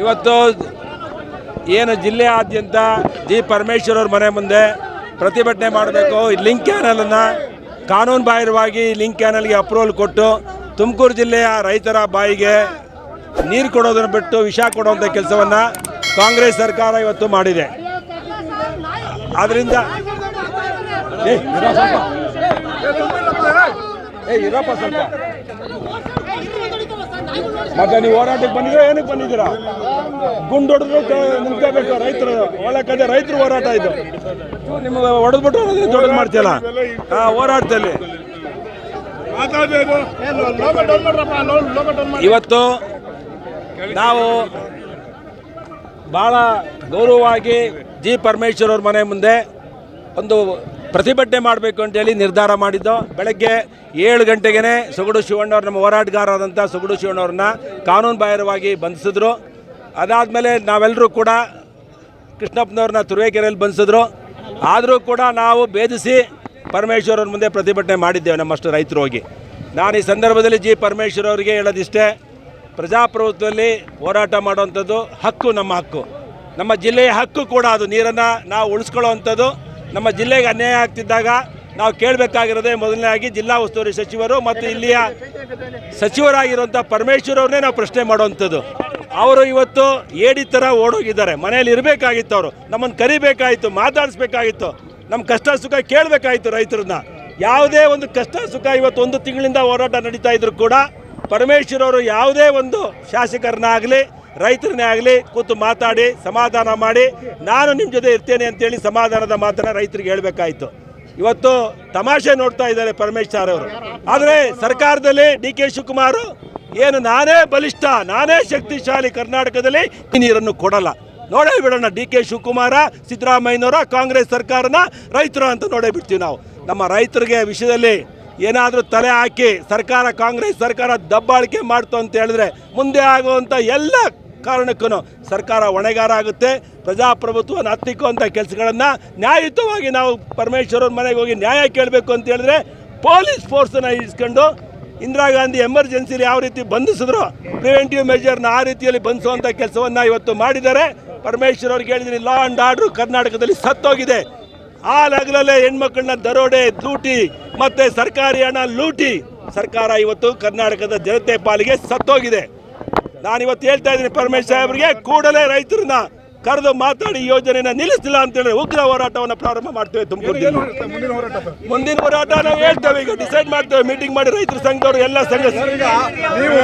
ಇವತ್ತು ಏನು ಜಿಲ್ಲೆಯಾದ್ಯಂತ ಜಿ ಪರಮೇಶ್ವರ್ ಅವ್ರ ಮನೆ ಮುಂದೆ ಪ್ರತಿಭಟನೆ ಮಾಡಬೇಕು. ಲಿಂಕ್ ಕ್ಯಾನಲನ್ನು ಕಾನೂನು ಬಾಹಿರವಾಗಿ ಲಿಂಕ್ ಕ್ಯಾನಲ್ಗೆ ಅಪ್ರೂವಲ್ ಕೊಟ್ಟು ತುಮಕೂರು ಜಿಲ್ಲೆಯ ರೈತರ ಬಾಯಿಗೆ ನೀರು ಕೊಡೋದನ್ನು ಬಿಟ್ಟು ವಿಷ ಕೊಡುವಂಥ ಕೆಲಸವನ್ನು ಕಾಂಗ್ರೆಸ್ ಸರ್ಕಾರ ಇವತ್ತು ಮಾಡಿದೆ. ಆದ್ದರಿಂದ. ಏ, ಇರಪ್ಪ ಸ್ವಲ್ಪ. ಮತ್ತೆ ನೀವು ಹೋರಾಟಕ್ಕೆ ಬಂದಿದ್ರೆ ಏನಕ್ಕೆ ಬಂದಿದ್ದೀರಾ? ಗುಂಡು ನಿಂತ್ಕೋಬೇಕು ರೈತರು. ಒಳ್ಳೆ ಕಡೆ ರೈತರು ಹೋರಾಟ ಇದು. ನಿಮ್ಗೆ ಹೊಡೆದ್ಬಿಟ್ಟು ದೊಡ್ಡದು ಮಾಡ್ತೀಯಲ್ಲ? ಆ, ಹೋರಾಟದಲ್ಲಿ. ಇವತ್ತು ನಾವು ಭಾಳ ಗೌರವವಾಗಿ ಜಿ. ಪರಮೇಶ್ವರ್ ಅವ್ರ ಮನೆ ಮುಂದೆ ಒಂದು ಪ್ರತಿಭಟನೆ ಮಾಡಬೇಕು ಅಂತೇಳಿ ನಿರ್ಧಾರ ಮಾಡಿದ್ದು. ಬೆಳಗ್ಗೆ ಏಳು ಗಂಟೆಗೆ ಸೊಗಡು ಶಿವಣ್ಣವ್ರ ನಮ್ಮ ಹೋರಾಟಗಾರರಾದಂಥ ಸೊಗಡು ಶಿವಣ್ಣವ್ರನ್ನ ಕಾನೂನು ಬಾಹಿರವಾಗಿ ಬಂಧಿಸಿದ್ರು. ಅದಾದಮೇಲೆ ನಾವೆಲ್ಲರೂ ಕೂಡ ಕೃಷ್ಣಪ್ಪನವ್ರನ್ನ ತುರುವೇಕೆರೆಯಲ್ಲಿ ಬಂಧಿಸಿದ್ರು. ಆದರೂ ಕೂಡ ನಾವು ಭೇದಿಸಿ ಪರಮೇಶ್ವರವ್ರ ಮುಂದೆ ಪ್ರತಿಭಟನೆ ಮಾಡಿದ್ದೇವೆ ನಮ್ಮಷ್ಟು ರೈತರು ಹೋಗಿ. ನಾನು ಈ ಸಂದರ್ಭದಲ್ಲಿ ಜಿ ಪರಮೇಶ್ವರ್ ಅವರಿಗೆ ಹೇಳೋದಿಷ್ಟೇ, ಪ್ರಜಾಪ್ರಭುತ್ವದಲ್ಲಿ ಹೋರಾಟ ಮಾಡುವಂಥದ್ದು ಹಕ್ಕು ನಮ್ಮ ಹಕ್ಕು. ನಮ್ಮ ಜಿಲ್ಲೆಯ ಹಕ್ಕು ಕೂಡ ಅದು, ನೀರನ್ನು ನಾವು ಉಳಿಸ್ಕೊಳ್ಳುವಂಥದ್ದು. ನಮ್ಮ ಜಿಲ್ಲೆಗೆ ಅನ್ಯಾಯ ಆಗ್ತಿದ್ದಾಗ ನಾವು ಕೇಳಬೇಕಾಗಿರೋದೇ ಮೊದಲನೇದಾಗಿ ಜಿಲ್ಲಾ ಉಸ್ತುವಾರಿ ಸಚಿವರು ಮತ್ತು ಇಲ್ಲಿಯ ಸಚಿವರಾಗಿರುವಂಥ ಪರಮೇಶ್ವರ್ ಅವ್ರನ್ನೇ ನಾವು ಪ್ರಶ್ನೆ ಮಾಡುವಂಥದ್ದು. ಅವರು ಇವತ್ತು ಏಡಿ ಥರ ಓಡೋಗಿದ್ದಾರೆ. ಮನೆಯಲ್ಲಿ ಇರಬೇಕಾಗಿತ್ತು ಅವರು. ನಮ್ಮನ್ನು ಕರಿಬೇಕಾಯಿತು, ಮಾತಾಡಿಸ್ಬೇಕಾಗಿತ್ತು. ನಮ್ಮ ಕಷ್ಟ ಸುಖ ಕೇಳಬೇಕಾಯಿತು ರೈತರನ್ನ. ಯಾವುದೇ ಒಂದು ಕಷ್ಟ ಸುಖ ಇವತ್ತು ಒಂದು ತಿಂಗಳಿಂದ ಹೋರಾಟ ನಡೀತಾ ಇದ್ರು ಕೂಡ ಪರಮೇಶ್ವರ್ ಅವರು ಯಾವುದೇ ಒಂದು ಶಾಸಕರನ್ನಾಗಲಿ ರೈತರನ್ನೇ ಆಗಲಿ ಕೂತು ಮಾತಾಡಿ, ಸಮಾಧಾನ ಮಾಡಿ, ನಾನು ನಿಮ್ಮ ಜೊತೆ ಇರ್ತೇನೆ ಅಂತೇಳಿ ಸಮಾಧಾನದ ಮಾತನ್ನು ರೈತರಿಗೆ ಹೇಳಬೇಕಾಯಿತು. ಇವತ್ತು ತಮಾಷೆ ನೋಡ್ತಾ ಇದ್ದಾರೆ ಪರಮೇಶ್ವರ್ ಅವರು. ಆದರೆ ಸರ್ಕಾರದಲ್ಲಿ ಡಿ ಕೆ ಶಿವಕುಮಾರ್ ಏನು ನಾನೇ ಬಲಿಷ್ಠ, ನಾನೇ ಶಕ್ತಿಶಾಲಿ ಕರ್ನಾಟಕದಲ್ಲಿ ನೀರನ್ನು ಕೊಡಲ್ಲ. ನೋಡೇ ಬಿಡೋಣ ಡಿ ಕೆ ಶಿವಕುಮಾರ, ಸಿದ್ದರಾಮಯ್ಯನವರ, ಕಾಂಗ್ರೆಸ್ ಸರ್ಕಾರನ ರೈತರು ಅಂತ ನೋಡೇ ಬಿಡ್ತೀವಿ ನಾವು. ನಮ್ಮ ರೈತರಿಗೆ ವಿಷಯದಲ್ಲಿ ಏನಾದರೂ ತಲೆ ಹಾಕಿ ಸರ್ಕಾರ ಕಾಂಗ್ರೆಸ್ ಸರ್ಕಾರ ದಬ್ಬಾಳಿಕೆ ಮಾಡ್ತು ಅಂತ ಹೇಳಿದ್ರೆ ಮುಂದೆ ಆಗುವಂಥ ಎಲ್ಲ ಕಾರಣಕ್ಕೂ ಸರ್ಕಾರ ಹೊಣೆಗಾರ ಆಗುತ್ತೆ. ಪ್ರಜಾಪ್ರಭುತ್ವವನ್ನು ಹತ್ತಿಕ್ಕುವಂಥ ಕೆಲಸಗಳನ್ನು ನ್ಯಾಯಯುತವಾಗಿ ನಾವು ಪರಮೇಶ್ವರವ್ರ ಮನೆಗೆ ಹೋಗಿ ನ್ಯಾಯ ಕೇಳಬೇಕು ಅಂತ ಹೇಳಿದ್ರೆ ಪೊಲೀಸ್ ಫೋರ್ಸನ್ನು ಇಸ್ಕೊಂಡು ಇಂದಿರಾ ಗಾಂಧಿ ಎಮರ್ಜೆನ್ಸಿಲಿ ಯಾವ ರೀತಿ ಬಂಧಿಸಿದ್ರು ಪ್ರಿವೆಂಟಿವ್ ಮೆಜರ್ನ ಆ ರೀತಿಯಲ್ಲಿ ಬಂಧಿಸುವಂಥ ಕೆಲಸವನ್ನು ಇವತ್ತು ಮಾಡಿದ್ದಾರೆ. ಪರಮೇಶ್ವರ್ ಅವ್ರಿಗೆ ಹೇಳಿದ್ದೀನಿ ಲಾ ಆ್ಯಂಡ್ ಆರ್ಡ್ರು ಕರ್ನಾಟಕದಲ್ಲಿ ಸತ್ತೋಗಿದೆ. ಆ ಲಗಲಲ್ಲೇ ಹೆಣ್ಮಕ್ಳನ್ನ ದರೋಡೆ, ಲೂಟಿ, ಮತ್ತೆ ಸರ್ಕಾರಿ ಹಣ ಲೂಟಿ ಸರ್ಕಾರ ಇವತ್ತು ಕರ್ನಾಟಕದ ಜನತೆ ಪಾಲಿಗೆ ಸತ್ತೋಗಿದೆ. ನಾನು ಇವತ್ತು ಹೇಳ್ತಾ ಇದ್ದೀನಿ ಪರಮೇಶ್ ಸಾಹೇಬರಿಗೆ ಕೂಡಲೇ ರೈತರನ್ನ ಕರೆದು ಮಾತಾಡಿ ಯೋಜನೆಯನ್ನು ಯೋಜನೆನ ನಿಲ್ಲಿಸಿಲ್ಲ ಅಂತ ಹೇಳಿದ್ರೆ ಉಗ್ರ ಹೋರಾಟವನ್ನು ಪ್ರಾರಂಭ ಮಾಡ್ತೇವೆ ತುಮಕೂರು ಮುಂದಿನ ಹೋರಾಟ ನಾವು ಹೇಳ್ತೇವೆ ಈಗ ಡಿಸೈಡ್ ಮಾಡ್ತೇವೆ ಮೀಟಿಂಗ್ ಮಾಡಿ ರೈತರ ಸಂಘದವರು ಎಲ್ಲ ಸಂಘ ನೀವು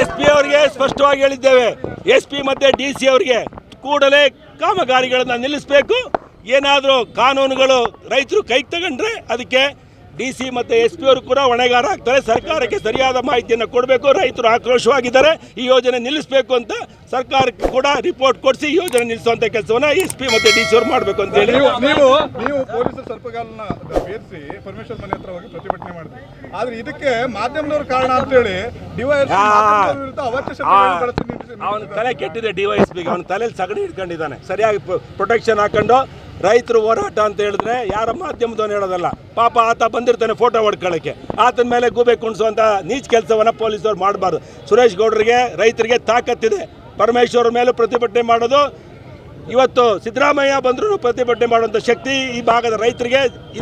ಎಸ್ ಪಿ ಅವರಿಗೆ ಸ್ಪಷ್ಟವಾಗಿ ಹೇಳಿದ್ದೇವೆ ಎಸ್ ಪಿ ಮತ್ತೆ ಡಿ ಸಿ ಅವರಿಗೆ ಕೂಡಲೇ ಕಾಮಗಾರಿಗಳನ್ನು ನಿಲ್ಲಿಸಬೇಕು. ಏನಾದರೂ ಕಾನೂನುಗಳು ರೈತರು ಕೈಗೆ ತಗೊಂಡ್ರೆ ಅದಕ್ಕೆ ಡಿ ಸಿ ಮತ್ತು ಎಸ್ ಪಿ ಅವರು ಕೂಡ ಹೊಣೆಗಾರ ಆಗ್ತಾರೆ. ಸರ್ಕಾರಕ್ಕೆ ಸರಿಯಾದ ಮಾಹಿತಿಯನ್ನು ಕೊಡಬೇಕು. ರೈತರು ಆಕ್ರೋಶವಾಗಿದ್ದಾರೆ. ಈ ಯೋಜನೆ ನಿಲ್ಲಿಸಬೇಕು ಅಂತ ಸರ್ಕಾರಕ್ಕೆ ಕೂಡ ರಿಪೋರ್ಟ್ ಕೊಡಿಸಿ ಈ ಯೋಜನೆ ನಿಲ್ಲಿಸುವಂಥ ಕೆಲಸವನ್ನು ಎಸ್ ಪಿ ಮತ್ತು ಡಿ ಸಿ ಅವರು ಮಾಡಬೇಕು ಅಂತ ಹೇಳಿ. ನೀವು ನೀವು ನೀವು ಪೊಲೀಸರು ಸರ್ಪಗಾಲನ್ನ ಬೇರಿಸಿ ಪರಮೇಶ್ವರ್ ಮನೆ ಹತ್ರ ಹೋಗಿ ಪ್ರತಿಭಟನೆ ಮಾಡಿದ್ರಿ. ಆದ್ರೆ ಇದಕ್ಕೆ ಮಾಧ್ಯಮದವ್ರ ಕಾರಣ ಅಂತ ಹೇಳಿ ಡಿವೈಎಸ್ ಅವನ ತಲೆ ಕೆಟ್ಟಿದೆ ಡಿ ವೈ ಎಸ್ ಪಿಗೆ. ಅವನ ತಲೆಯಲ್ಲಿ ಸಗಣಿ ಹಿಡ್ಕೊಂಡಿದ್ದಾನೆ. ಸರಿಯಾಗಿ ಪ್ರೊಟೆಕ್ಷನ್ ಹಾಕೊಂಡು ರೈತರು ಹೋರಾಟ ಅಂತ ಹೇಳಿದ್ರೆ ಯಾರ ಮಾಧ್ಯಮದವನು ಹೇಳೋದಲ್ಲ. ಪಾಪ ಆತ ಬಂದಿರ್ತಾನೆ ಫೋಟೋ ಹೊಡ್ಕೊಳ್ಳೋಕ್ಕೆ ಆತನ ಮೇಲೆ ಗೂಬೆ ಕುಣಿಸುವಂಥ ನೀಚ್ ಕೆಲಸವನ್ನು ಪೊಲೀಸರು ಮಾಡಬಾರ್ದು. ಸುರೇಶ್ ಗೌಡರಿಗೆ ರೈತರಿಗೆ ತಾಕತ್ತಿದೆ ಪರಮೇಶ್ವರ ಮೇಲೂ ಪ್ರತಿಭಟನೆ ಮಾಡೋದು, ಇವತ್ತು ಸಿದ್ದರಾಮಯ್ಯ ಬಂದರೂ ಪ್ರತಿಭಟನೆ ಮಾಡುವಂಥ ಶಕ್ತಿ ಈ ಭಾಗದ ರೈತರಿಗೆ